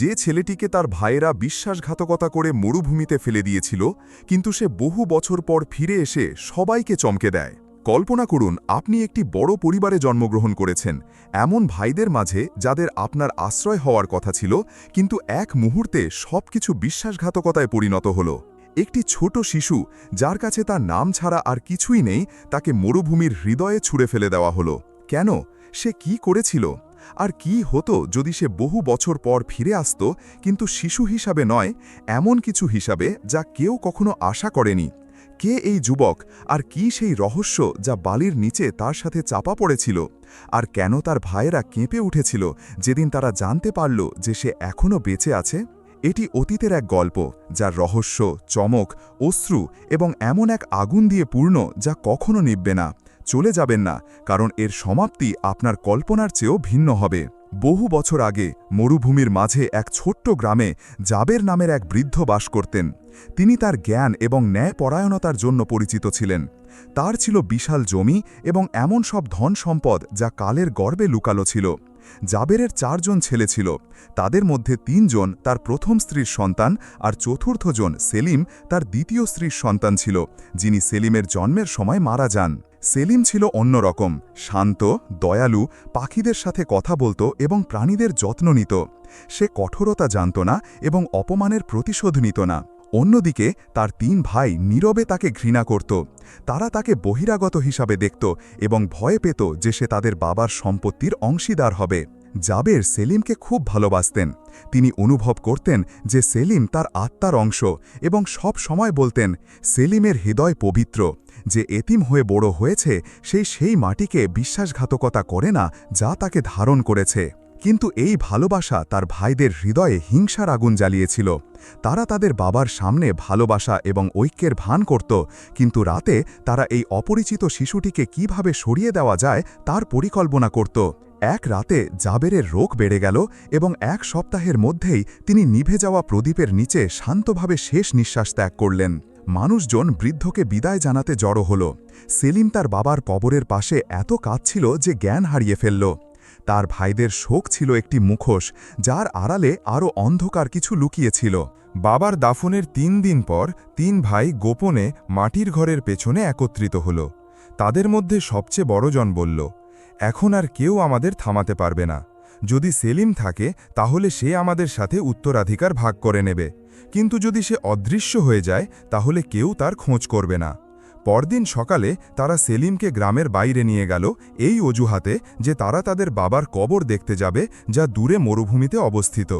যে ছেলেটিকে তার ভাইয়েরা বিশ্বাসঘাতকতা করে মরুভূমিতে ফেলে দিয়েছিল, কিন্তু সে বহু বছর পর ফিরে এসে সবাইকে চমকে দেয়। কল্পনা করুন, আপনি একটি বড় পরিবারে জন্মগ্রহণ করেছেন, এমন ভাইদের মাঝে যাদের আপনার আশ্রয় হওয়ার কথা ছিল, কিন্তু এক মুহূর্তে সবকিছু বিশ্বাসঘাতকতায় পরিণত হল। একটি ছোট শিশু, যার কাছে তার নাম ছাড়া আর কিছুই নেই, তাকে মরুভূমির হৃদয়ে ছুঁড়ে ফেলে দেওয়া হলো। কেন? সে কি করেছিল? আর কি হতো যদি সে বহু বছর পর ফিরে আসত, কিন্তু শিশু হিসাবে নয়, এমন কিছু হিসাবে যা কেউ কখনো আশা করেনি। কে এই যুবক? আর কি সেই রহস্য যা বালির নিচে তার সাথে চাপা পড়েছিল? আর কেন তার ভাইয়েরা কেঁপে উঠেছিল যেদিন তারা জানতে পারল যে সে এখনও বেঁচে আছে? এটি অতীতের এক গল্প, যার রহস্য, চমক, অশ্রু এবং এমন এক আগুন দিয়ে পূর্ণ যা কখনো নিববে না। চলে যাবেন না, কারণ এর সমাপ্তি আপনার কল্পনার চেয়েও ভিন্ন হবে। বহু বছর আগে মরুভূমির মাঝে এক ছোট্ট গ্রামে জাবের নামের এক বৃদ্ধ বাস করতেন। তিনি তার জ্ঞান এবং ন্যায়পরায়ণতার জন্য পরিচিত ছিলেন। তার ছিল বিশাল জমি এবং এমন সব ধন সম্পদ যা কালের গর্বে লুকালো ছিল। জাবেরের চারজন ছেলে ছিল। তাদের মধ্যে তিনজন তার প্রথম স্ত্রীর সন্তান আর চতুর্থজন সেলিম তার দ্বিতীয় স্ত্রীর সন্তান ছিল, যিনি সেলিমের জন্মের সময় মারা যান। সেলিম ছিল অন্যরকম, শান্ত, দয়ালু, পাখিদের সাথে কথা বলতো এবং প্রাণীদের যত্ন নিত। সে কঠোরতা জানত না এবং অপমানের প্রতিশোধ নিত না। অন্যদিকে, তার তিন ভাই নীরবে তাকে ঘৃণা করত। তারা তাকে বহিরাগত হিসাবে দেখত এবং ভয় পেত যে সে তাদের বাবার সম্পত্তির অংশীদার হবে। জাবের সেলিমকে খুব ভালোবাসতেন। তিনি অনুভব করতেন যে সেলিম তার আত্মার অংশ এবং সব সময় বলতেন, সেলিমের হৃদয় পবিত্র। যে এতিম হয়ে বড় হয়েছে সেই সেই মাটিকে বিশ্বাসঘাতকতা করে না যা তাকে ধারণ করেছে। কিন্তু এই ভালোবাসা তার ভাইদের হৃদয়ে হিংসার আগুন জ্বালিয়েছিল। তারা তাদের বাবার সামনে ভালোবাসা এবং ঐক্যের ভান করত, কিন্তু রাতে তারা এই অপরিচিত শিশুটিকে কীভাবে সরিয়ে দেওয়া যায় তার পরিকল্পনা করত। এক রাতে জাবেরের রোগ বেড়ে গেল এবং এক সপ্তাহের মধ্যেই তিনি নিভে যাওয়া প্রদীপের নিচে শান্তভাবে শেষ নিঃশ্বাস ত্যাগ করলেন। মানুষজন বৃদ্ধকে বিদায় জানাতে জড়ো হল। সেলিম তার বাবার কবরের পাশে এত কাঁদছিল যে জ্ঞান হারিয়ে ফেলল। তার ভাইদের শোক ছিল একটি মুখোশ, যার আড়ালে আরও অন্ধকার কিছু লুকিয়েছিল। বাবার দাফনের তিন দিন পর তিন ভাই গোপনে মাটির ঘরের পেছনে একত্রিত হল। তাদের মধ্যে সবচেয়ে বড়জন বলল এখন আর কেউ আমাদের থামাতে পারবে না। যদি সেলিম থাকে, তাহলে সে আমাদের সাথে উত্তরাধিকার ভাগ করে নেবে। কিন্তু যদি সে অদৃশ্য হয়ে যায়, তাহলে কেউ তার খোঁজ করবে না। পরদিন সকালে তারা সেলিমকে গ্রামের বাইরে নিয়ে গেল এই অজুহাতে যে তারা তাদের বাবার কবর দেখতে যাবে, যা দূরে মরুভূমিতে অবস্থিত।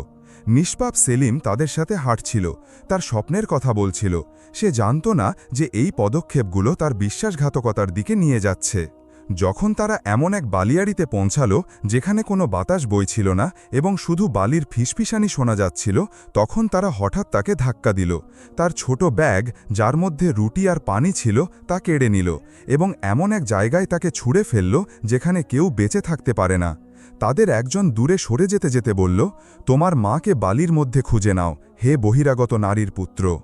নিষ্পাপ সেলিম তাদের সাথে হাঁটছিল, তার স্বপ্নের কথা বলছিল। সে জানত না যে এই পদক্ষেপগুলো তার বিশ্বাসঘাতকতার দিকে নিয়ে যাচ্ছে। যখন তারা এমন এক বালিয়াড়িতে পৌঁছালো, যেখানে কোনো বাতাস বইছিল না এবং শুধু বালির ফিসফিসানি শোনা যাচ্ছিল, তখন তারা হঠাৎ তাকে ধাক্কা দিল। তার ছোট ব্যাগ, যার মধ্যে রুটি আর পানি ছিল, তা কেড়ে নিল এবং এমন এক জায়গায় তাকে ছুঁড়ে ফেলল, যেখানে কেউ বেঁচে থাকতে পারে না। তাদের একজন দূরে সরে যেতে যেতে বলল, তোমার মাকে বালির মধ্যে খুঁজে নাও, হে বহিরাগত নারীর পুত্র।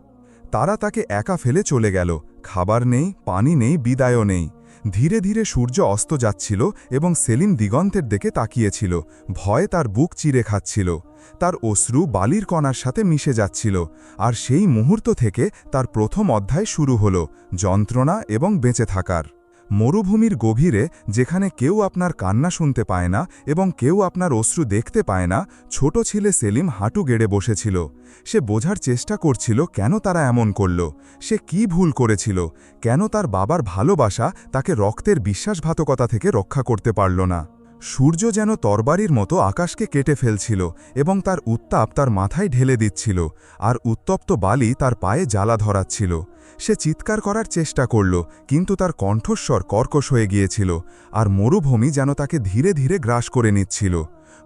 তারা তাকে একা ফেলে চলে গেল। খাবার নেই, পানি নেই, বিদায়ও নেই। ধীরে ধীরে সূর্য অস্ত যাচ্ছিল এবং সেলিম দিগন্তের দিকে তাকিয়েছিল। ভয়ে তার বুক চিরে খাচ্ছিল। তার অশ্রু বালির কণার সাথে মিশে যাচ্ছিল। আর সেই মুহূর্ত থেকে তার প্রথম অধ্যায় শুরু হল, যন্ত্রণা এবং বেঁচে থাকার। মরুভূমির গভীরে যেখানে কেউ আপনার কান্না শুনতে পায় না এবং কেউ আপনার অশ্রু দেখতে পায় না, ছোট ছেলে সেলিম হাঁটু গেড়ে বসেছিল। সে বোঝার চেষ্টা করছিল কেন তারা এমন করল, সে কি ভুল করেছিল, কেন তার বাবার ভালোবাসা তাকে রক্তের বিশ্বাসঘাতকতা থেকে রক্ষা করতে পারল না। সূর্য যেন তরবারির মতো আকাশকে কেটে ফেলছিল এবং তার উত্তাপ তার মাথায় ঢেলে দিচ্ছিল, আর উত্তপ্ত বালি তার পায়ে জ্বালা ধরাচ্ছিল। সে চিৎকার করার চেষ্টা করল, কিন্তু তার কণ্ঠস্বর কর্কশ হয়ে গিয়েছিল, আর মরুভূমি যেন তাকে ধীরে ধীরে গ্রাস করে নিচ্ছিল।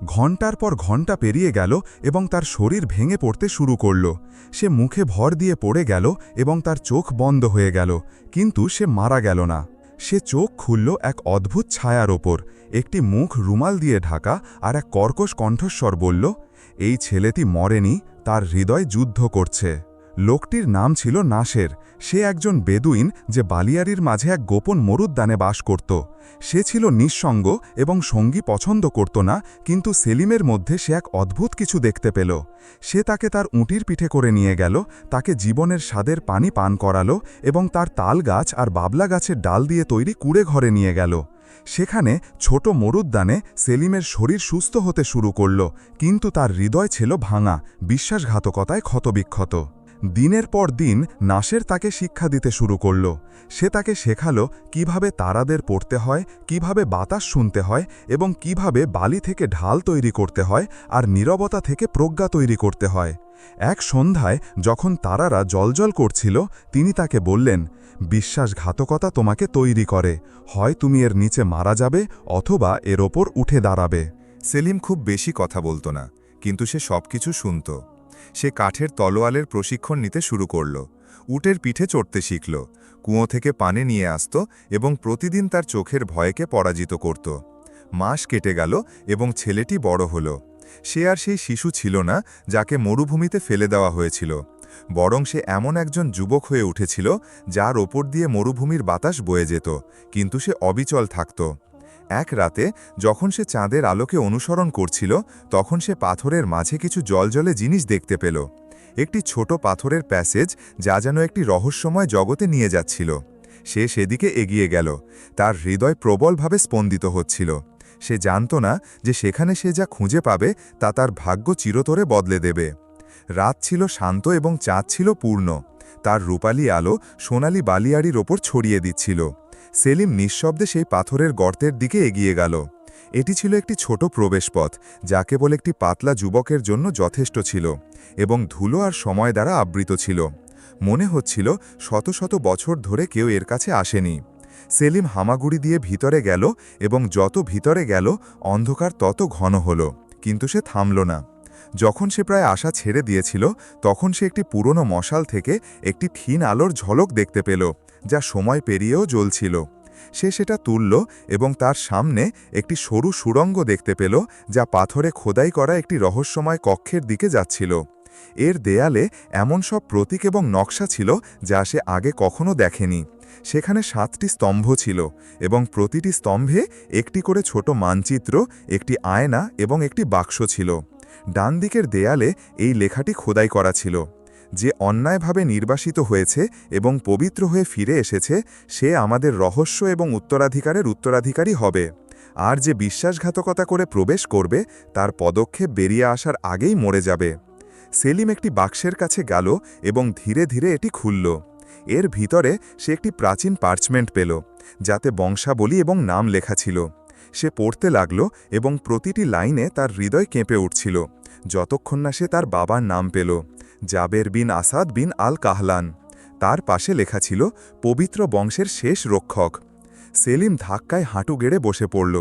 ঘণ্টার পর ঘণ্টা পেরিয়ে গেল এবং তার শরীর ভেঙে পড়তে শুরু করল। সে মুখে ভর দিয়ে পড়ে গেল এবং তার চোখ বন্ধ হয়ে গেল, কিন্তু সে মারা গেল না। সে চোখ খুলল এক অদ্ভুত ছায়ার ওপর। একটি মুখ রুমাল দিয়ে ঢাকা আর এক কর্কশ কণ্ঠস্বর বলল, এই ছেলেটি মরেনি, তার হৃদয় যুদ্ধ করছে। লোকটির নাম ছিল নাসের। সে একজন বেদুইন যে বালিয়ারির মাঝে এক গোপন মরুদ্যানে বাস করত। সে ছিল নিঃসঙ্গ এবং সঙ্গী পছন্দ করত না, কিন্তু সেলিমের মধ্যে সে এক অদ্ভুত কিছু দেখতে পেল। সে তাকে তার উঁটির পিঠে করে নিয়ে গেল, তাকে জীবনের স্বাদের পানি পান করালো এবং তার তাল গাছ আর বাবলা গাছের ডাল দিয়ে তৈরি কুড়ে ঘরে নিয়ে গেল। সেখানে ছোট মরুদ্যানে সেলিমের শরীর সুস্থ হতে শুরু করল, কিন্তু তার হৃদয় ছিল ভাঙা, বিশ্বাসঘাতকতায় ক্ষতবিক্ষত। দিনের পর দিন নাসের তাকে শিক্ষা দিতে শুরু করল। সে তাকে শেখালো কীভাবে তারাদের পড়তে হয়, কীভাবে বাতাস শুনতে হয় এবং কীভাবে বালি থেকে ঢাল তৈরি করতে হয় আর নীরবতা থেকে প্রজ্ঞা তৈরি করতে হয়। এক সন্ধ্যায় যখন তারারা জলজল করছিল, তিনি তাকে বললেন, বিশ্বাসঘাতকতা তোমাকে তৈরি করে। হয় তুমি এর নিচে মারা যাবে অথবা এর ওপর উঠে দাঁড়াবে। সেলিম খুব বেশি কথা বলতো না, কিন্তু সে সবকিছু শুনত। সে কাঠের তলোয়ালের প্রশিক্ষণ নিতে শুরু করল। উটের পিঠে চড়তে শিখল। কুঁয়ো থেকে পানে নিয়ে আসত এবং প্রতিদিন তার চোখের ভয়কে পরাজিত করত। মাস কেটে গেল এবং ছেলেটি বড় হল। সে আর সেই শিশু ছিল না যাকে মরুভূমিতে ফেলে দেওয়া হয়েছিল। বরং সে এমন একজন যুবক হয়ে উঠেছিল যার ওপর দিয়ে মরুভূমির বাতাস বয়ে যেত, কিন্তু সে অবিচল থাকত। এক রাতে যখন সে চাঁদের আলোকে অনুসরণ করছিল, তখন সে পাথরের মাঝে কিছু জলজলে জিনিস দেখতে পেল। একটি ছোট পাথরের প্যাসেজ যা যেন একটি রহস্যময় জগতে নিয়ে যাচ্ছিল। সে সেদিকে এগিয়ে গেল। তার হৃদয় প্রবলভাবে স্পন্দিত হচ্ছিল। সে জানত না যে সেখানে সে যা খুঁজে পাবে, তা তার ভাগ্য চিরতরে বদলে দেবে। রাত ছিল শান্ত এবং চাঁদ ছিল পূর্ণ। তার রূপালী আলো সোনালি বালিয়াড়ির ওপর ছড়িয়ে দিচ্ছিল। সেলিম নিঃশব্দে সেই পাথরের গর্তের দিকে এগিয়ে গেল। এটি ছিল একটি ছোট প্রবেশপথ, যা কেবল একটি পাতলা যুবকের জন্য যথেষ্ট ছিল এবং ধুলো আর সময় দ্বারা আবৃত ছিল। মনে হচ্ছিল শত শত বছর ধরে কেউ এর কাছে আসেনি। সেলিম হামাগুড়ি দিয়ে ভিতরে গেল এবং যত ভিতরে গেল, অন্ধকার তত ঘন হল, কিন্তু সে থামল না। যখন সে প্রায় আশা ছেড়ে দিয়েছিল, তখন সে একটি পুরনো মশাল থেকে একটি ক্ষীণ আলোর ঝলক দেখতে পেল। যা সময় পেরিয়েও জ্বলছিল। সে সেটা তুলল এবং তার সামনে একটি সরু সুড়ঙ্গ দেখতে পেল, যা পাথরে খোদাই করা একটি রহস্যময় কক্ষের দিকে যাচ্ছিল। এর দেয়ালে এমন সব প্রতীক এবং নকশা ছিল যা সে আগে কখনো দেখেনি। সেখানে সাতটি স্তম্ভ ছিল এবং প্রতিটি স্তম্ভে একটি করে ছোট মানচিত্র, একটি আয়না এবং একটি বাক্স ছিল। ডান দিকের দেয়ালে এই লেখাটি খোদাই করা ছিল। যে অন্যায়ভাবে নির্বাসিত হয়েছে এবং পবিত্র হয়ে ফিরে এসেছে, সে আমাদের রহস্য এবং উত্তরাধিকারের উত্তরাধিকারী হবে। আর যে বিশ্বাসঘাতকতা করে প্রবেশ করবে, তার পদক্ষেপ বেরিয়ে আসার আগেই মরে যাবে। সেলিম একটি বাক্সের কাছে গেল এবং ধীরে ধীরে এটি খুলল। এর ভিতরে সে একটি প্রাচীন পার্চমেন্ট পেল, যাতে বংশাবলী এবং নাম লেখা ছিল। সে পড়তে লাগল এবং প্রতিটি লাইনে তার হৃদয় কেঁপে উঠছিল। যতক্ষণ না সে তার বাবার নাম পেল। জাবের বিন আসাদ বিন আল কাহলান তার পাশে লেখা ছিল, পবিত্র বংশের শেষ রক্ষক। সেলিম ধাক্কায় হাঁটু গেড়ে বসে পড়ল।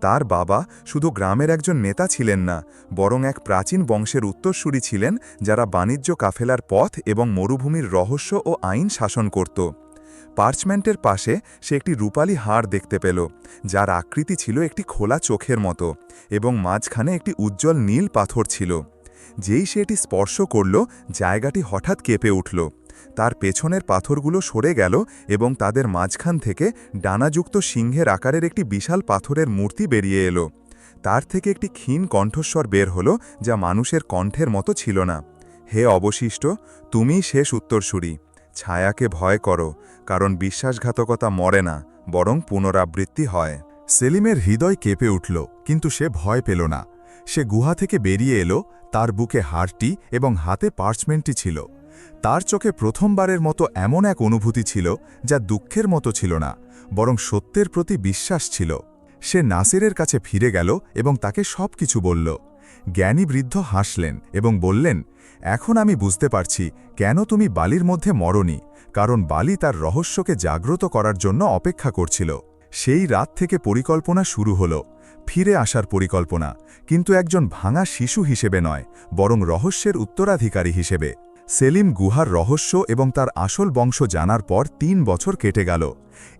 তার বাবা শুধু গ্রামের একজন নেতা ছিলেন না, বরং এক প্রাচীন বংশের উত্তরসূরি ছিলেন, যারা বাণিজ্য কাফেলার পথ এবং মরুভূমির রহস্য ও আইন শাসন করত। পার্চমেন্টের পাশে সে একটি রূপালী হাড় দেখতে পেল, যার আকৃতি ছিল একটি খোলা চোখের মতো এবং মাঝখানে একটি উজ্জ্বল নীল পাথর ছিল। যেই সে এটি স্পর্শ করল, জায়গাটি হঠাৎ কেঁপে উঠল। তার পেছনের পাথরগুলো সরে গেল এবং তাদের মাঝখান থেকে ডানাযুক্ত সিংহের আকারের একটি বিশাল পাথরের মূর্তি বেরিয়ে এলো। তার থেকে একটি ক্ষীণ কণ্ঠস্বর বের হলো যা মানুষের কণ্ঠের মতো ছিল না। হে অবশিষ্ট, তুমিই শেষ উত্তরসূরি। ছায়াকে ভয় করো, কারণ বিশ্বাসঘাতকতা মরে না, বরং পুনরাবৃত্তি হয়। সেলিমের হৃদয় কেঁপে উঠল, কিন্তু সে ভয় পেল না। সে গুহা থেকে বেরিয়ে এলো, তার বুকে হাড়টি এবং হাতে পার্চমেন্টটি ছিল। তার চোখে প্রথমবারের মতো এমন এক অনুভূতি ছিল, যা দুঃখের মতো ছিল না, বরং সত্যের প্রতি বিশ্বাস ছিল। সে নাসিরের কাছে ফিরে গেল এবং তাকে সব কিছু বলল। জ্ঞানী বৃদ্ধ হাসলেন এবং বললেন, এখন আমি বুঝতে পারছি কেন তুমি বালির মধ্যে মরনি, কারণ বালি তার রহস্যকে জাগ্রত করার জন্য অপেক্ষা করছিল। সেই রাত থেকে পরিকল্পনা শুরু হল। ফিরে আসার পরিকল্পনা, কিন্তু একজন ভাঙা শিশু হিসেবে নয়, বরং রহস্যের উত্তরাধিকারী হিসেবে। সেলিম গুহার রহস্য এবং তার আসল বংশ জানার পর তিন বছর কেটে গেল।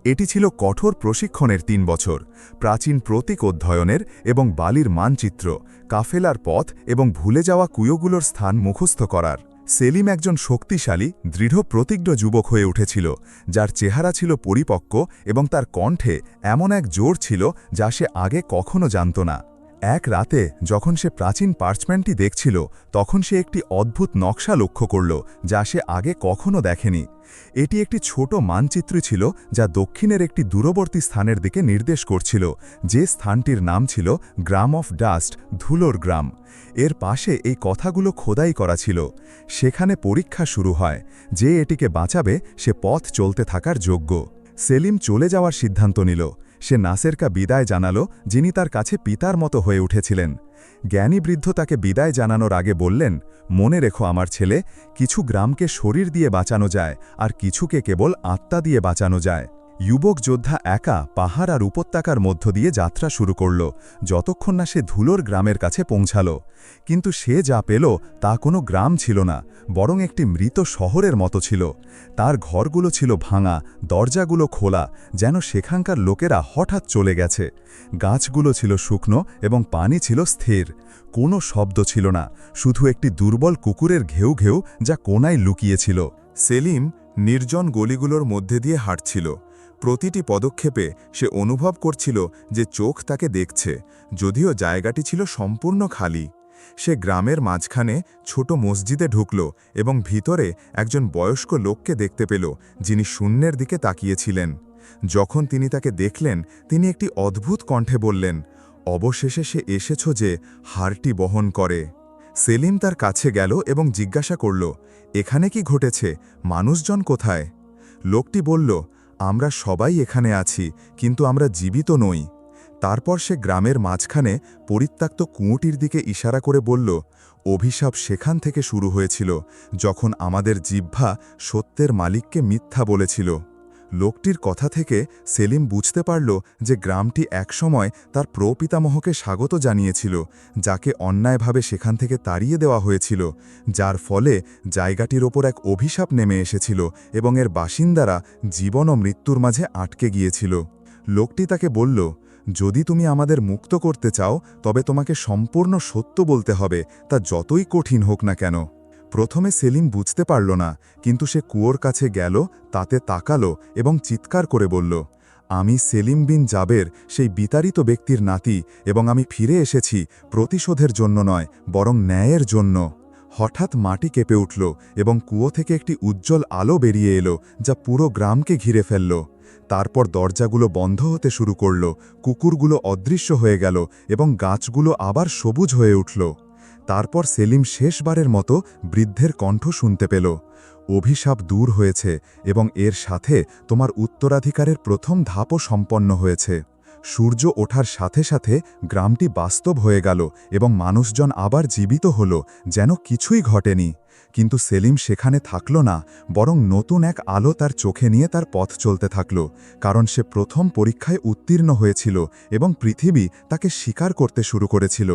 এটি ছিল কঠোর প্রশিক্ষণের তিন বছর, প্রাচীন প্রতীক অধ্যয়নের এবং বালির মানচিত্র, কাফেলার পথ এবং ভুলে যাওয়া কুয়োগুলোর স্থান মুখস্থ করার। সেলিম একজন শক্তিশালী, দৃঢ়, প্রতিজ্ঞ যুবক হয়ে উঠেছিল, যার চেহারা ছিল পরিপক্ক এবং তার কণ্ঠে এমন এক জোর ছিল যা সে আগে কখনো জানত না। এক রাতে যখন সে প্রাচীন পার্চমেন্টটি দেখছিল, তখন সে একটি অদ্ভুত নকশা লক্ষ্য করল, যা সে আগে কখনো দেখেনি। এটি একটি ছোট মানচিত্র ছিল, যা দক্ষিণের একটি দূরবর্তী স্থানের দিকে নির্দেশ করছিল, যে স্থানটির নাম ছিল গ্রাম অফ ডাস্ট, ধুলোর গ্রাম। এর পাশে এই কথাগুলো খোদাই করা ছিল। সেখানে পরীক্ষা শুরু হয়, যে এটিকে বাঁচাবে, সে পথ চলতে থাকার যোগ্য। সেলিম চলে যাওয়ার সিদ্ধান্ত নিল। সে নাসেরকা বিদায় জানালো যিনি তার কাছে পিতার মতো হয়ে উঠেছিলেন। জ্ঞানী বৃদ্ধ তাকে বিদায় জানানোর আগে বললেন, মনে রেখো আমার ছেলে, কিছু গ্রামকে শরীর দিয়ে বাঁচানো যায় আর কিছুকে কেবল আত্মা দিয়ে বাঁচানো যায়। যুবক যোদ্ধা একা পাহাড় আর উপত্যকার মধ্য দিয়ে যাত্রা শুরু করল, যতক্ষণ না সে ধুলোর গ্রামের কাছে পৌঁছাল। কিন্তু সে যা পেল তা কোনো গ্রাম ছিল না, বরং একটি মৃত শহরের মতো ছিল। তার ঘরগুলো ছিল ভাঙা, দরজাগুলো খোলা, যেন সেখানকার লোকেরা হঠাৎ চলে গেছে। গাছগুলো ছিল শুকনো এবং পানি ছিল স্থির। কোনো শব্দ ছিল না, শুধু একটি দুর্বল কুকুরের ঘেউ ঘেউ যা কোনায় লুকিয়েছিল। সেলিম নির্জন গলিগুলোর মধ্যে দিয়ে হাঁটছিল। প্রতিটি পদক্ষেপে সে অনুভব করছিল যে চোখ তাকে দেখছে, যদিও জায়গাটি ছিল সম্পূর্ণ খালি। সে গ্রামের মাঝখানে ছোট মসজিদে ঢুকল এবং ভিতরে একজন বয়স্ক লোককে দেখতে পেল, যিনি শূন্যের দিকে তাকিয়েছিলেন। যখন তিনি তাকে দেখলেন, তিনি একটি অদ্ভুত কণ্ঠে বললেন, অবশেষে সে এসেছ যে হারটি বহন করে। সেলিম তার কাছে গেল এবং জিজ্ঞাসা করল, এখানে কি ঘটেছে? মানুষজন কোথায়? লোকটি বলল আমরা সবাই এখানে আছি, কিন্তু আমরা জীবিত নই। তারপর সে গ্রামের মাঝখানে পরিত্যক্ত কুঁয়োটির দিকে ইশারা করে বলল, অভিশাপ সেখান থেকে শুরু হয়েছিল, যখন আমাদের জিহ্বা সত্যের মালিককে মিথ্যা বলেছিল। লোকটির কথা থেকে সেলিম বুঝতে পারল যে গ্রামটি একসময় তার প্রপিতামহকে স্বাগত জানিয়েছিল, যাকে অন্যায়ভাবে সেখান থেকে তাড়িয়ে দেওয়া হয়েছিল, যার ফলে জায়গাটির ওপর এক অভিশাপ নেমে এসেছিল এবং এর বাসিন্দারা জীবন ও মৃত্যুর মাঝে আটকে গিয়েছিল। লোকটি তাকে বলল, যদি তুমি আমাদের মুক্ত করতে চাও, তবে তোমাকে সম্পূর্ণ সত্য বলতে হবে, তা যতই কঠিন হোক না কেন। প্রথমে সেলিম বুঝতে পারল না, কিন্তু সে কুয়োর কাছে গেল, তাতে তাকালো এবং চিৎকার করে বলল, আমি সেলিম বিন জাবের সেই বিতাড়িত ব্যক্তির নাতি এবং আমি ফিরে এসেছি প্রতিশোধের জন্য নয়, বরং ন্যায়ের জন্য হঠাৎ মাটি কেঁপে উঠল এবং কুয়ো থেকে একটি উজ্জ্বল আলো বেরিয়ে এলো, যা পুরো গ্রামকে ঘিরে ফেলল। তারপর দরজাগুলো বন্ধ হতে শুরু করল, কুকুরগুলো অদৃশ্য হয়ে গেল এবং গাছগুলো আবার সবুজ হয়ে উঠল। তারপর সেলিম শেষবারের মতো বৃদ্ধের কণ্ঠ শুনতে পেল। অভিশাপ দূর হয়েছে এবং এর সাথে তোমার উত্তরাধিকারের প্রথম ধাপও সম্পন্ন হয়েছে। সূর্য ওঠার সাথে সাথে গ্রামটি বাস্তব হয়ে গেল এবং মানুষজন আবার জীবিত হল, যেন কিছুই ঘটেনি। কিন্তু সেলিম সেখানে থাকল না, বরং নতুন এক আলো তার চোখে নিয়ে তার পথ চলতে থাকল, কারণ সে প্রথম পরীক্ষায় উত্তীর্ণ হয়েছিল এবং পৃথিবী তাকে স্বীকার করতে শুরু করেছিল।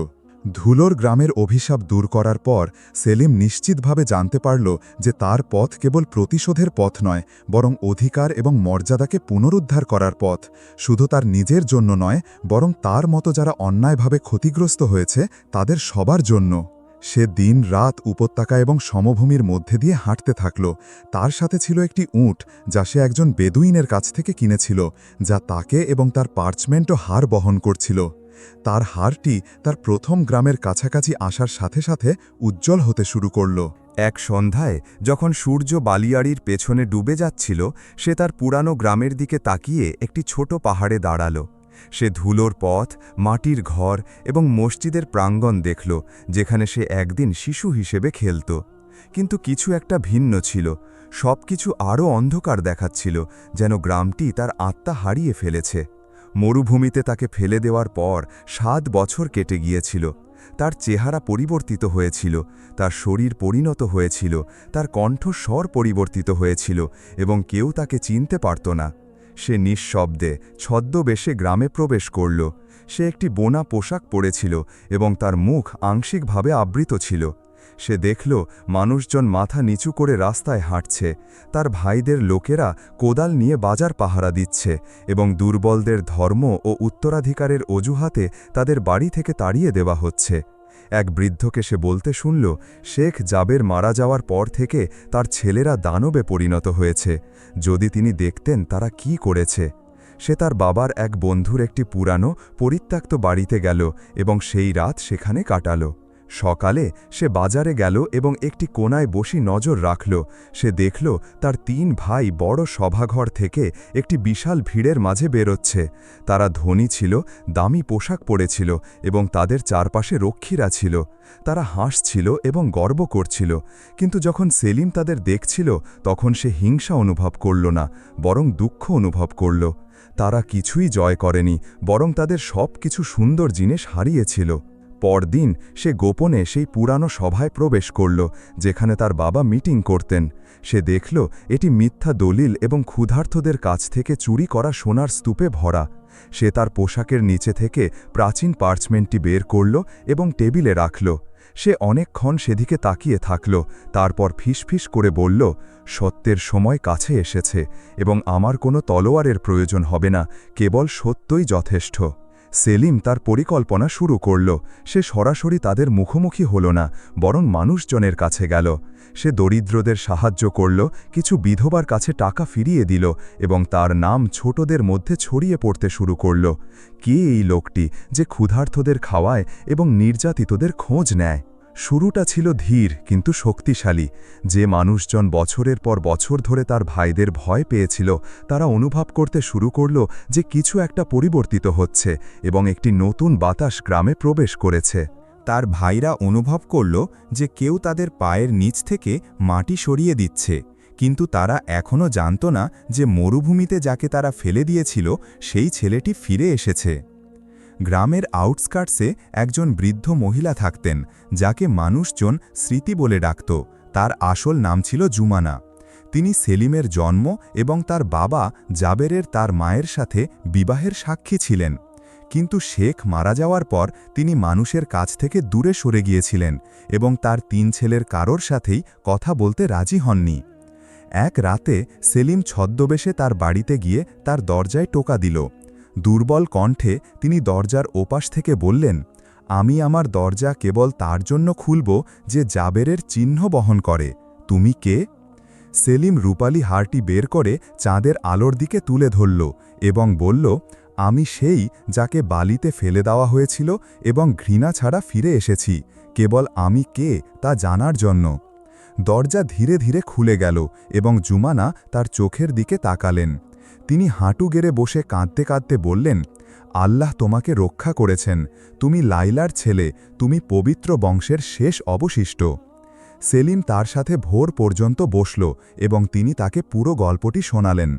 ধুলোর গ্রামের অভিশাপ দূর করার পর সেলিম নিশ্চিতভাবে জানতে পারল যে তার পথ কেবল প্রতিশোধের পথ নয়, বরং অধিকার এবং মর্যাদাকে পুনরুদ্ধার করার পথ। শুধু তার নিজের জন্য নয়, বরং তার মতো যারা অন্যায়ভাবে ক্ষতিগ্রস্ত হয়েছে, তাদের সবার জন্য। সে দিন রাত উপত্যকা এবং সমভূমির মধ্যে দিয়ে হাঁটতে থাকল। তার সাথে ছিল একটি উঁট, যা সে একজন বেদুইনের কাছ থেকে কিনেছিল, যা তাকে এবং তার পার্চমেন্ট ও হার বহন করছিল। তার হারটি তার প্রথম গ্রামের কাছাকাছি আসার সাথে সাথে উজ্জ্বল হতে শুরু করল। এক সন্ধ্যায় যখন সূর্য বালিয়াড়ির পেছনে ডুবে যাচ্ছিল, সে তার পুরানো গ্রামের দিকে তাকিয়ে একটি ছোট পাহাড়ে দাঁড়াল। সে ধুলোর পথ, মাটির ঘর এবং মসজিদের প্রাঙ্গণ দেখল, যেখানে সে একদিন শিশু হিসেবে খেলত। কিন্তু কিছু একটা ভিন্ন ছিল সব কিছু আরও অন্ধকার দেখাচ্ছিল, যেন গ্রামটি তার আত্মা হারিয়ে ফেলেছে। মরুভূমিতে তাকে ফেলে দেওয়ার পর সাত বছর কেটে গিয়েছিল। তার চেহারা পরিবর্তিত হয়েছিল, তার শরীর পরিণত হয়েছিল, তার কণ্ঠস্বর পরিবর্তিত হয়েছিল এবং কেউ তাকে চিনতে পারত না। সে নিঃশব্দে ছদ্মবেশে গ্রামে প্রবেশ করল। সে একটি বোনা পোশাক পরেছিল এবং তার মুখ আংশিকভাবে আবৃত ছিল। সে দেখল মানুষজন মাথা নিচু করে রাস্তায় হাঁটছে। তার ভাইদের লোকেরা কোদাল নিয়ে বাজার পাহারা দিচ্ছে এবং দুর্বলদের ধর্ম ও উত্তরাধিকারের অজুহাতে তাদের বাড়ি থেকে তাড়িয়ে দেওয়া হচ্ছে। এক বৃদ্ধকে সে বলতে শুনল, শেখ জাবের মারা যাওয়ার পর থেকে তার ছেলেরা দানবে পরিণত হয়েছে। যদি তিনি দেখতেন তারা কি করেছে। সে তার বাবার এক বন্ধুর একটি পুরানো, পরিত্যক্ত বাড়িতে গেল এবং সেই রাত সেখানে কাটালো। সকালে সে বাজারে গেল এবং একটি কোনায় বসি নজর রাখল। সে দেখল তার তিন ভাই বড় সভাঘর থেকে একটি বিশাল ভিড়ের মাঝে বেরোচ্ছে। তারা ধনী ছিল, দামি পোশাক পরেছিল এবং তাদের চারপাশে রক্ষীরা ছিল। তারা হাসছিল এবং গর্ব করছিল। কিন্তু যখন সেলিম তাদের দেখছিল, তখন সে হিংসা অনুভব করল না, বরং দুঃখ অনুভব করল। তারা কিছুই জয় করেনি, বরং তাদের সব কিছু সুন্দর জিনিস হারিয়েছিল। পরদিন সে গোপনে সেই পুরানো সভায় প্রবেশ করল, যেখানে তার বাবা মিটিং করতেন। সে দেখল, এটি মিথ্যা দলিল এবং ক্ষুধার্থদের কাছ থেকে চুরি করা সোনার স্তূপে ভরা। সে তার পোশাকের নিচে থেকে প্রাচীন পার্চমেন্টটি বের করল এবং টেবিলে রাখল। সে অনেকক্ষণ সেদিকে তাকিয়ে থাকল, তারপর ফিসফিস করে বলল, সত্যের সময় কাছে এসেছে এবং আমার কোনো তলোয়ারের প্রয়োজন হবে না, কেবল সত্যই যথেষ্ট। সেলিম তার পরিকল্পনা শুরু করল। সে সরাসরি তাদের মুখোমুখি হল না, বরং মানুষজনের কাছে গেল। সে দরিদ্রদের সাহায্য করল, কিছু বিধবার কাছে টাকা ফিরিয়ে দিল এবং তার নাম ছোটদের মধ্যে ছড়িয়ে পড়তে শুরু করল। কে এই লোকটি যে ক্ষুধার্থদের খাওয়ায় এবং নির্যাতিতদের খোঁজ নেয়? শুরুটা ছিল ধীর কিন্তু শক্তিশালী। যে মানুষজন বছরের পর বছর ধরে তার ভাইদের ভয় পেয়েছিল, তারা অনুভব করতে শুরু করল যে কিছু একটা পরিবর্তিত হচ্ছে এবং একটি নতুন বাতাস গ্রামে প্রবেশ করেছে। তার ভাইরা অনুভব করল যে কেউ তাদের পায়ের নিচ থেকে মাটি সরিয়ে দিচ্ছে, কিন্তু তারা এখনও জানত না যে মরুভূমিতে যাকে তারা ফেলে দিয়েছিল, সেই ছেলেটি ফিরে এসেছে। গ্রামের আউটস্কার্টসে একজন বৃদ্ধ মহিলা থাকতেন, যাকে মানুষজন স্মৃতি বলে ডাকত। তার আসল নাম ছিল জুমানা। তিনি সেলিমের জন্ম এবং তার বাবা জাবেরের তার মায়ের সাথে বিবাহের সাক্ষী ছিলেন। কিন্তু শেখ মারা যাওয়ার পর তিনি মানুষের কাছ থেকে দূরে সরে গিয়েছিলেন এবং তার তিন ছেলের কারোর সাথেই কথা বলতে রাজি হননি। এক রাতে সেলিম ছদ্মবেশে তার বাড়িতে গিয়ে তার দরজায় টোকা দিল। দুর্বল কণ্ঠে তিনি দরজার ওপাশ থেকে বললেন, আমি আমার দরজা কেবল তার জন্য খুলব যে জাবেরের চিহ্ন বহন করে। তুমি কে? সেলিম রূপালী হারটি বের করে চাঁদের আলোর দিকে তুলে ধরল এবং বলল, আমি সেই যাকে বালিতে ফেলে দেওয়া হয়েছিল এবং ঘৃণা ছাড়া ফিরে এসেছি, কেবল আমি কে তা জানার জন্য? দরজা ধীরে ধীরে খুলে গেল এবং জুমানা তার চোখের দিকে তাকালেন। তিনি হাঁটু গেড়ে বসে কাঁদতে কাঁদতে বললেন, আল্লাহ তোমাকে রক্ষা করেছেন। তুমি লাইলার ছেলে, তুমি পবিত্র বংশের শেষ অবশিষ্ট। সেলিম তার সাথে ভোর পর্যন্ত বসল এবং তিনি তাকে পুরো গল্পটি শোনালেন।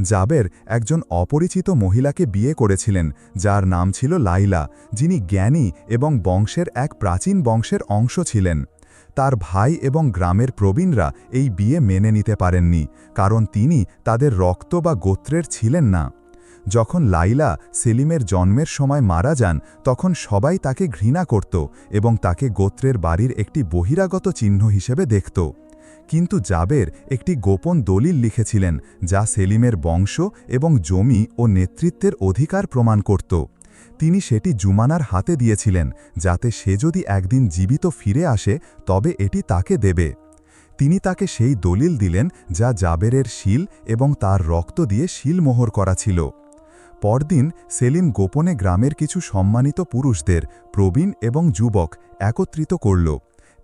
জাবের একজন অপরিচিত মহিলাকে বিয়ে করেছিলেন, যার নাম ছিল লাইলা, যিনি জ্ঞানী এবং বংশের এক প্রাচীন বংশের অংশ ছিলেন। তার ভাই এবং গ্রামের প্রবীণরা এই বিয়ে মেনে নিতে পারেননি, কারণ তিনি তাদের রক্ত বা গোত্রের ছিলেন না। যখন লাইলা সেলিমের জন্মের সময় মারা যান, তখন সবাই তাকে ঘৃণা করত এবং তাকে গোত্রের বাড়ির একটি বহিরাগত চিহ্ন হিসেবে দেখত। কিন্তু জাবের একটি গোপন দলিল লিখেছিলেন, যা সেলিমের বংশ এবং জমি ও নেতৃত্বের অধিকার প্রমাণ করত। তিনি সেটি জুমানার হাতে দিয়েছিলেন, যাতে সে যদি একদিন জীবিত ফিরে আসে, তবে এটি তাকে দেবে। তিনি তাকে সেই দলিল দিলেন, যা জাবেরের শিল এবং তার রক্ত দিয়ে শিলমোহর করা ছিল। পরদিন সেলিম গোপনে গ্রামের কিছু সম্মানিত পুরুষদের, প্রবীণ এবং যুবক, একত্রিত করল।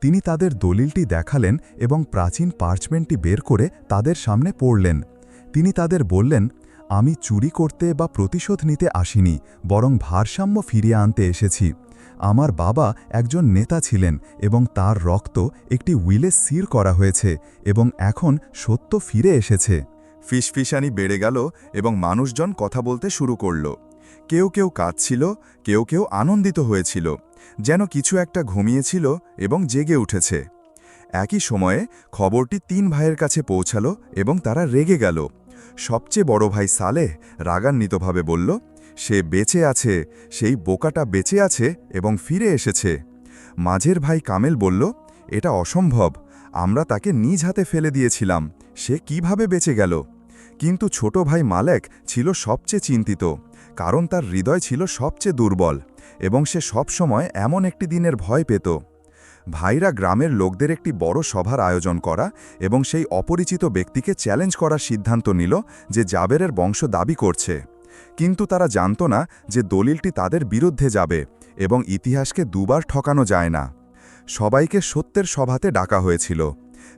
তিনি তাদের দলিলটি দেখালেন এবং প্রাচীন পার্চমেন্টটি বের করে তাদের সামনে পড়লেন। তিনি তাদের বললেন আমি চুরি করতে বা প্রতিশোধ নিতে আসিনি, বরং ভারসাম্য ফিরিয়ে আনতে এসেছি। আমার বাবা একজন নেতা ছিলেন এবং তার রক্ত একটি উইলে সির করা হয়েছে এবং এখন সত্য ফিরে এসেছে। ফিসফিসানি বেড়ে গেল এবং মানুষজন কথা বলতে শুরু করল। কেউ কেউ কাঁদছিল, কেউ কেউ আনন্দিত হয়েছিল, যেন কিছু একটা ঘুমিয়েছিল এবং জেগে উঠেছে। একই সময়ে খবরটি তিন ভাইয়ের কাছে পৌঁছালো এবং তারা রেগে গেল। সবচেয়ে বড় ভাই সালেহ রাগান্বিতভাবে বলল, সে বেঁচে আছে, সেই বোকাটা বেঁচে আছে এবং ফিরে এসেছে। মাঝের ভাই কামেল বলল, এটা অসম্ভব, আমরা তাকে নিজ হাতে ফেলে দিয়েছিলাম, সে কীভাবে বেঁচে গেল? কিন্তু ছোট ভাই মালেক ছিল সবচেয়ে চিন্তিত, কারণ তার হৃদয় ছিল সবচেয়ে দুর্বল এবং সে সবসময় এমন একটি দিনের ভয় পেত। ভাইরা গ্রামের লোকদের একটি বড় সভার আয়োজন করা এবং সেই অপরিচিত ব্যক্তিকে চ্যালেঞ্জ করার সিদ্ধান্ত নিল যে জাবেরের বংশ দাবি করছে। কিন্তু তারা জানত না যে দলিলটি তাদের বিরুদ্ধে যাবে এবং ইতিহাসকে দুবার ঠকানো যায় না। সবাইকে সত্যের সভাতে ডাকা হয়েছিল।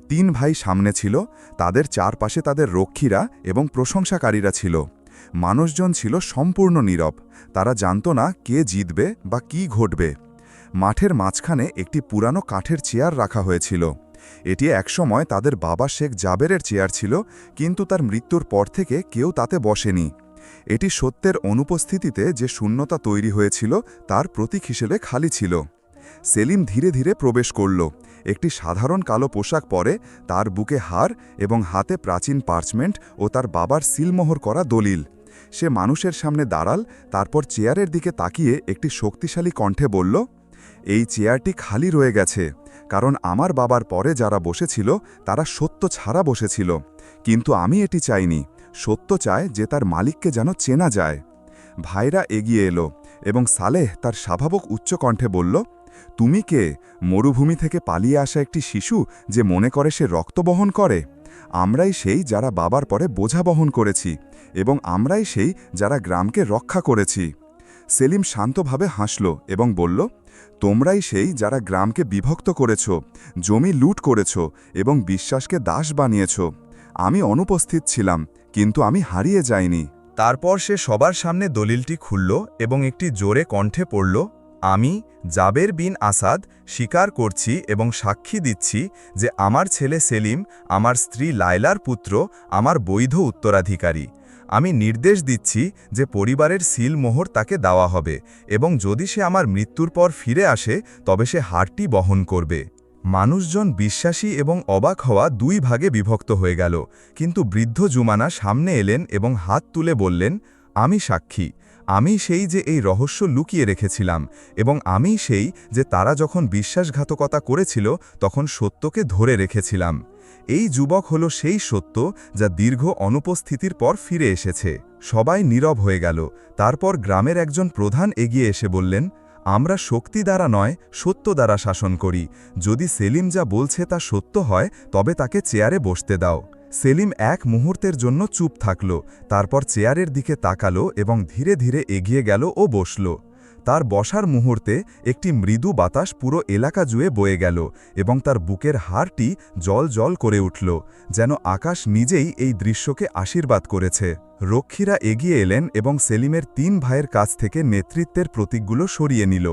তিন ভাই সামনে ছিল, তাদের চারপাশে তাদের রক্ষীরা এবং প্রশংসাকারীরা ছিল। মানুষজন ছিল সম্পূর্ণ নীরব, তারা জানত না কে জিতবে বা কি ঘটবে। মাঠের মাঝখানে একটি পুরানো কাঠের চেয়ার রাখা হয়েছিল। এটি একসময় তাদের বাবা শেখ জাবেরের চেয়ার ছিল, কিন্তু তার মৃত্যুর পর থেকে কেউ তাতে বসেনি। এটি সত্যের অনুপস্থিতিতে যে শূন্যতা তৈরি হয়েছিল, তার প্রতীক হিসেবে খালি ছিল। সেলিম ধীরে ধীরে প্রবেশ করল। একটি সাধারণ কালো পোশাক পরে তার বুকে হার এবং হাতে প্রাচীন পার্চমেন্ট ও তার বাবার সিলমোহর করা দলিল। সে মানুষের সামনে দাঁড়াল, তারপর চেয়ারের দিকে তাকিয়ে একটি শক্তিশালী কণ্ঠে বলল এই চেয়ারটি খালি রয়ে গেছে, কারণ আমার বাবার পরে যারা বসেছিল, তারা সত্য ছাড়া বসেছিল। কিন্তু আমি এটি চাইনি, সত্য চায় যে তার মালিককে যেন চেনা যায়। ভাইরা এগিয়ে এলো এবং সালেহ তার স্বাভাবিক উচ্চকণ্ঠে বলল, তুমি কে? মরুভূমি থেকে পালিয়ে আসা একটি শিশু যে মনে করে সে রক্ত বহন করে? আমরাই সেই যারা বাবার পরে বোঝা বহন করেছি এবং আমরাই সেই যারা গ্রামকে রক্ষা করেছি। সেলিম শান্তভাবে হাসল এবং বলল তোমরাই সেই যারা গ্রামকে বিভক্ত করেছ, জমি লুট করেছ এবং বিশ্বাসকে দাস বানিয়েছ। আমি অনুপস্থিত ছিলাম, কিন্তু আমি হারিয়ে যাইনি। তারপর সে সবার সামনে দলিলটি খুলল এবং একটি জোরে কণ্ঠে পড়ল, আমি, জাবের বিন আসাদ, স্বীকার করছি এবং সাক্ষী দিচ্ছি যে আমার ছেলে সেলিম, আমার স্ত্রী লায়লার পুত্র, আমার বৈধ উত্তরাধিকারী। আমি নির্দেশ দিচ্ছি যে পরিবারের সিল মোহর তাকে দেওয়া হবে এবং যদি সে আমার মৃত্যুর পর ফিরে আসে, তবে সে হারটি বহন করবে। মানুষজন বিশ্বাসী এবং অবাক হওয়া দুই ভাগে বিভক্ত হয়ে গেল, কিন্তু বৃদ্ধ জুমানা সামনে এলেন এবং হাত তুলে বললেন, আমি সাক্ষী। আমি সেই যে এই রহস্য লুকিয়ে রেখেছিলাম এবং আমি সেই যে তারা যখন বিশ্বাসঘাতকতা করেছিল, তখন সত্যকে ধরে রেখেছিলাম। এই যুবক হল সেই সত্য যা দীর্ঘ অনুপস্থিতির পর ফিরে এসেছে। সবাই নীরব হয়ে গেল। তারপর গ্রামের একজন প্রধান এগিয়ে এসে বললেন, আমরা শক্তি দ্বারা নয়, সত্য দ্বারা শাসন করি। যদি সেলিম যা বলছে তা সত্য হয়, তবে তাকে চেয়ারে বসতে দাও। সেলিম এক মুহূর্তের জন্য চুপ থাকল, তারপর চেয়ারের দিকে তাকালো এবং ধীরে ধীরে এগিয়ে গেল ও বসল। তার বসার মুহূর্তে একটি মৃদু বাতাস পুরো এলাকা জুয়ে বয়ে গেল এবং তার বুকের হাড়টি জল জল করে উঠল, যেন আকাশ নিজেই এই দৃশ্যকে আশীর্বাদ করেছে। রক্ষীরা এগিয়ে এলেন এবং সেলিমের তিন ভাইয়ের কাছ থেকে নেতৃত্বের প্রতীকগুলো সরিয়ে নিল।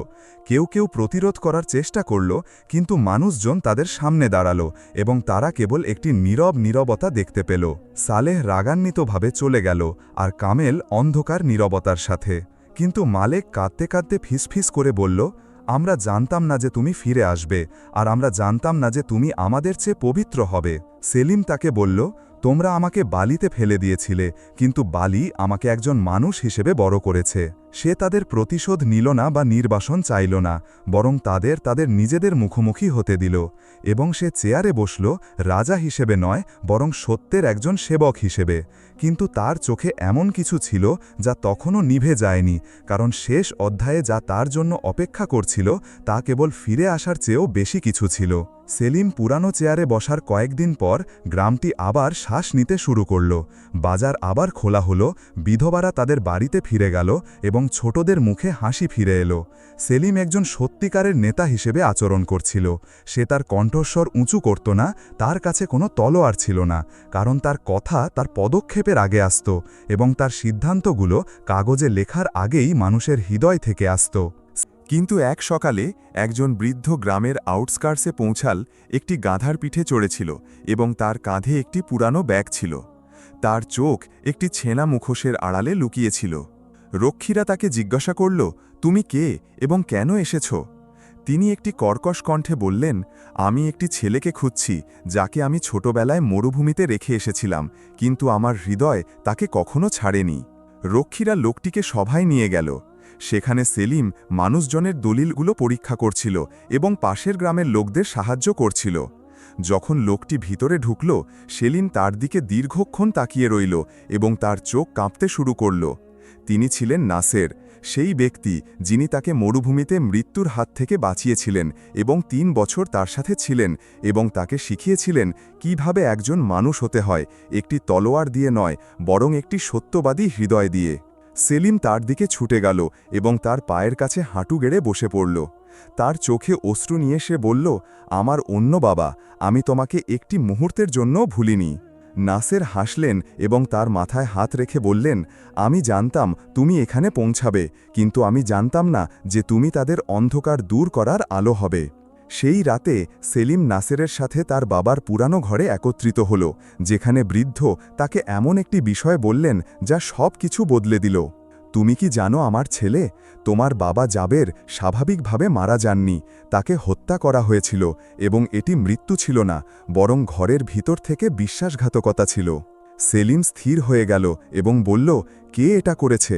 কেউ কেউ প্রতিরোধ করার চেষ্টা করল, কিন্তু মানুষজন তাদের সামনে দাঁড়াল এবং তারা কেবল একটি নীরব নীরবতা দেখতে পেল। সালেহ রাগান্বিতভাবে চলে গেল আর কামেল অন্ধকার নীরবতার সাথে। কিন্তু মালেক কাঁদতে কাঁদতে ফিসফিস করে বলল, আমরা জানতাম না যে তুমি ফিরে আসবে, আর আমরা জানতাম না যে তুমি আমাদের চেয়ে পবিত্র হবে। সেলিম তাকে বলল, তোমরা আমাকে বালিতে ফেলে দিয়েছিলে, কিন্তু বালি আমাকে একজন মানুষ হিসেবে বড় করেছে। সে তাদের প্রতিশোধ নিল না বা নির্বাসন চাইল না, বরং তাদের তাদের নিজেদের মুখোমুখি হতে দিল এবং সে চেয়ারে বসল, রাজা হিসেবে নয়, বরং সত্যের একজন সেবক হিসেবে। কিন্তু তার চোখে এমন কিছু ছিল যা তখনও নিভে যায়নি, কারণ শেষ অধ্যায়ে যা তার জন্য অপেক্ষা করছিল তা কেবল ফিরে আসার চেয়েও বেশি কিছু ছিল। সেলিম পুরানো চেয়ারে বসার কয়েকদিন পর গ্রামটি আবার শ্বাস নিতে শুরু করল। বাজার আবার খোলা হলো, বিধবারা তাদের বাড়িতে ফিরে গেল এবং ছোটদের মুখে হাসি ফিরে এলো। সেলিম একজন সত্যিকারের নেতা হিসেবে আচরণ করছিল। সে তার কণ্ঠস্বর উঁচু করত না, তার কাছে কোনো তলোয়ার ছিল না, কারণ তার কথা তার পদক্ষেপের আগে আসত এবং তার সিদ্ধান্তগুলো কাগজে লেখার আগেই মানুষের হৃদয় থেকে আসত। কিন্তু এক সকালে একজন বৃদ্ধ গ্রামের আউটস্কার্সে পৌঁছাল, একটি গাধার পিঠে চড়েছিল এবং তার কাঁধে একটি পুরানো ব্যাগ ছিল। তার চোখ একটি ছেনা মুখোশের আড়ালে লুকিয়েছিল। রক্ষীরা তাকে জিজ্ঞাসা করল, তুমি কে এবং কেন এসেছ? তিনি একটি কর্কশ কণ্ঠে বললেন, আমি একটি ছেলেকে খুঁজছি, যাকে আমি ছোটবেলায় মরুভূমিতে রেখে এসেছিলাম, কিন্তু আমার হৃদয় তাকে কখনো ছাড়েনি। রক্ষীরা লোকটিকে সভায় নিয়ে গেল। সেখানে সেলিম মানুষজনের দলিলগুলো পরীক্ষা করছিল এবং পাশের গ্রামের লোকদের সাহায্য করছিল। যখন লোকটি ভিতরে ঢুকল, সেলিম তার দিকে দীর্ঘক্ষণ তাকিয়ে রইল এবং তার চোখ কাঁপতে শুরু করল। তিনি ছিলেন নাসের। সেই ব্যক্তি যিনি তাকে মরুভূমিতে মৃত্যুর হাত থেকে বাঁচিয়েছিলেন এবং তিন বছর তার সাথে ছিলেন এবং তাকে শিখিয়েছিলেন কীভাবে একজন মানুষ হতে হয়, একটি তলোয়ার দিয়ে নয়, বরং একটি সত্যবাদী হৃদয় দিয়ে। সেলিম তার দিকে ছুটে গেল এবং তার পায়ের কাছে হাঁটু গেড়ে বসে পড়ল। তার চোখে অশ্রু নিয়ে সে বলল, আমার অন্য বাবা, আমি তোমাকে একটি মুহূর্তের জন্যও ভুলিনি। নাসের হাসলেন এবং তার মাথায় হাত রেখে বললেন, আমি জানতাম তুমি এখানে পৌঁছাবে, কিন্তু আমি জানতাম না যে তুমি তাদের অন্ধকার দূর করার আলো হবে। সেই রাতে সেলিম নাসেরের সাথে তার বাবার পুরানো ঘরে একত্রিত হল, যেখানে বৃদ্ধ তাকে এমন একটি বিষয় বললেন যা সব কিছু বদলে দিল। তুমি কি জানো আমার ছেলে? তোমার বাবা জাবের স্বাভাবিকভাবে মারা যাননি, তাকে হত্যা করা হয়েছিল এবং এটি মৃত্যু ছিল না, বরং ঘরের ভিতর থেকে বিশ্বাসঘাতকতা ছিল। সেলিম স্থির হয়ে গেল এবং বলল, কে এটা করেছে?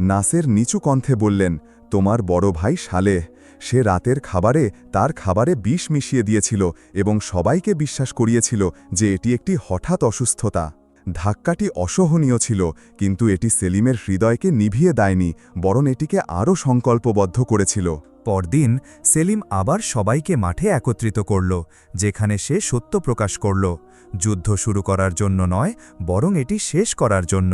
নাসের নিচু কণ্ঠে বললেন, তোমার বড় ভাই সালেহ, সে রাতের খাবারে তার খাবারে বিষ মিশিয়ে দিয়েছিল এবং সবাইকে বিশ্বাস করিয়েছিল যে এটি একটি হঠাৎ অসুস্থতা। ধাক্কাটি অসহনীয় ছিল, কিন্তু এটি সেলিমের হৃদয়কে নিভিয়ে দেয়নি, বরং এটিকে আরও সংকল্পবদ্ধ করেছিল। পরদিন সেলিম আবার সবাইকে মাঠে একত্রিত করল, যেখানে সে সত্য প্রকাশ করল, যুদ্ধ শুরু করার জন্য নয়, বরং এটি শেষ করার জন্য।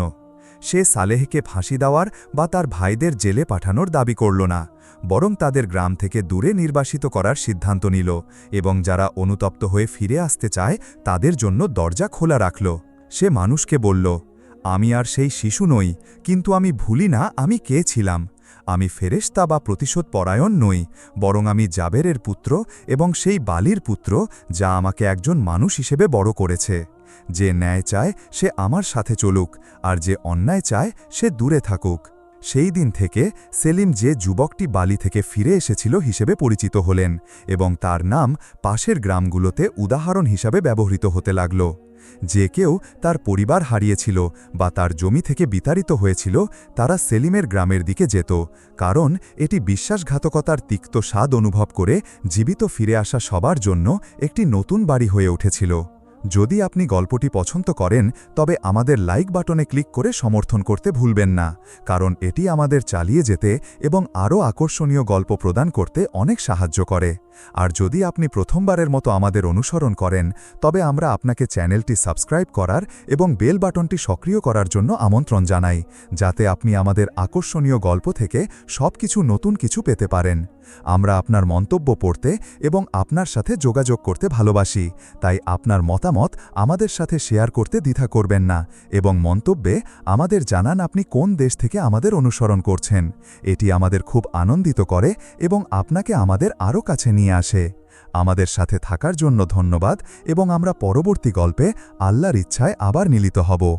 সে সালেহকে ফাঁসি দেওয়ার বা তার ভাইদের জেলে পাঠানোর দাবি করল না, বরং তাদের গ্রাম থেকে দূরে নির্বাসিত করার সিদ্ধান্ত নিল, এবং যারা অনুতপ্ত হয়ে ফিরে আসতে চায়, তাদের জন্য দরজা খোলা রাখল। সে মানুষকে বলল, আমি আর সেই শিশু নই, কিন্তু আমি ভুলি না আমি কে ছিলাম। আমি ফেরেশতা বা প্রতিশোধ পরায়ণ নই, বরং আমি জাবেরের পুত্র এবং সেই বালির পুত্র যা আমাকে একজন মানুষ হিসেবে বড় করেছে। যে ন্যায় চায় সে আমার সাথে চলুক, আর যে অন্যায় চায় সে দূরে থাকুক। সেই দিন থেকে সেলিম যে যুবকটি বালি থেকে ফিরে এসেছিল হিসেবে পরিচিত হলেন এবং তার নাম পাশের গ্রামগুলোতে উদাহরণ হিসাবে ব্যবহৃত হতে লাগল। যে কেউ তার পরিবার হারিয়েছিল বা তার জমি থেকে বিতাড়িত হয়েছিল, তারা সেলিমের গ্রামের দিকে যেত, কারণ এটি বিশ্বাসঘাতকতার তিক্ত স্বাদ অনুভব করে জীবিত ফিরে আসা সবার জন্য একটি নতুন বাড়ি হয়ে উঠেছিল। যদি আপনি গল্পটি পছন্দ করেন, তবে আমাদের লাইক বাটনে ক্লিক করে সমর্থন করতে ভুলবেন না, কারণ এটি আমাদের চালিয়ে যেতে এবং আরও আকর্ষণীয় গল্প প্রদান করতে অনেক সাহায্য করে। আর যদি আপনি প্রথমবারের মতো আমাদের অনুসরণ করেন, তবে আমরা আপনাকে চ্যানেলটি সাবস্ক্রাইব করার এবং বেল বাটনটি সক্রিয় করার জন্য আমন্ত্রণ জানাই, যাতে আপনি আমাদের আকর্ষণীয় গল্প থেকে সবকিছু নতুন কিছু পেতে পারেন। আমরা আপনার মন্তব্য পড়তে এবং আপনার সাথে যোগাযোগ করতে ভালোবাসি, তাই আপনার মতামত আমাদের সাথে শেয়ার করতে দ্বিধা করবেন না এবং মন্তব্যে আমাদের জানান আপনি কোন দেশ থেকে আমাদের অনুসরণ করছেন। এটি আমাদের খুব আনন্দিত করে এবং আপনাকে আমাদের আরও কাছে নিয়ে আসে। আমাদের সাথে থাকার জন্য ধন্যবাদ এবং আমরা পরবর্তী গল্পে আল্লাহর ইচ্ছায় আবার মিলিত হব।